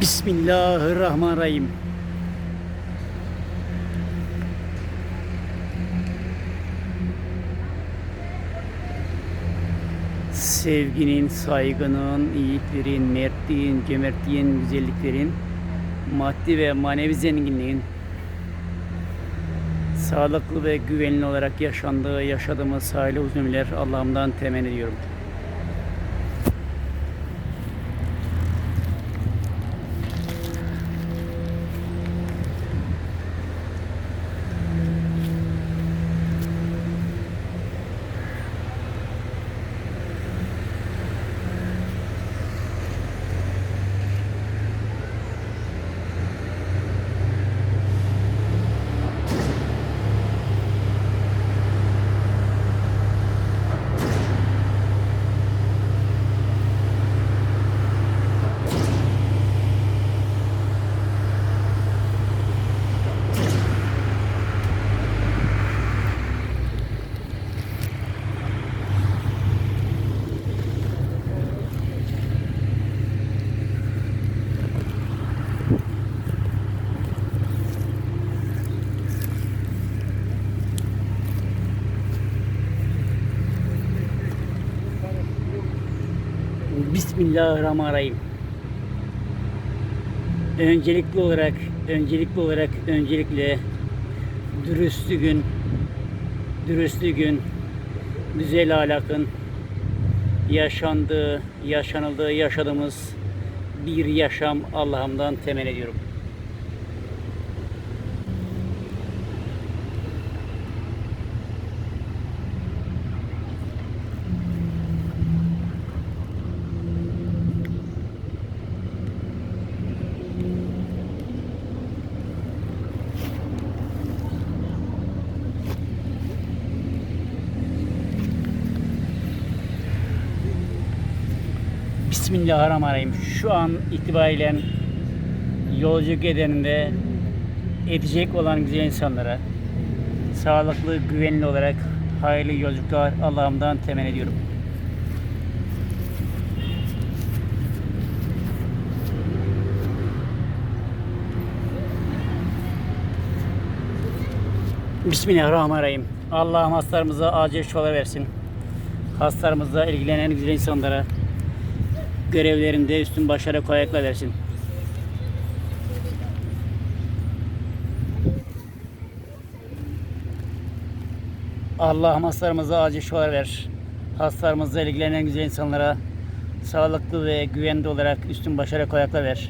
Bismillahirrahmanirrahim. Sevginin, saygının, iyiliklerin, mertliğin, cömertliğin, güzelliklerin, maddi ve manevi zenginliğin sağlıklı ve güvenli olarak yaşandığı, yaşadığımız sahile uzun Allah'ımdan temenni ediyorum. Bismillahirrahmanirrahim. Öncelikli olarak, öncelikli olarak, öncelikle dürüstlüğün, dürüstlüğün, güzel ahlakın yaşandığı, yaşanıldığı, yaşadığımız bir yaşam Allah'ımdan temenni ediyorum. Bismillahirrahmanirrahim. Şu an itibariyle yolculuk edeninde edecek olan güzel insanlara sağlıklı, güvenli olarak hayırlı yolculuklar Allah'ımdan temenni ediyorum. Bismillahirrahmanirrahim. Allah'ım hastalarımıza acil şifalar versin. Hastalarımızla ilgilenen güzel insanlara görevlerinde üstün başarı kolaylıkla versin. Allah'ım hastalarımıza acil şifalar ver. Hastalarımızla ilgilenen güzel insanlara sağlıklı ve güvenli olarak üstün başarı kolaylıkla ver.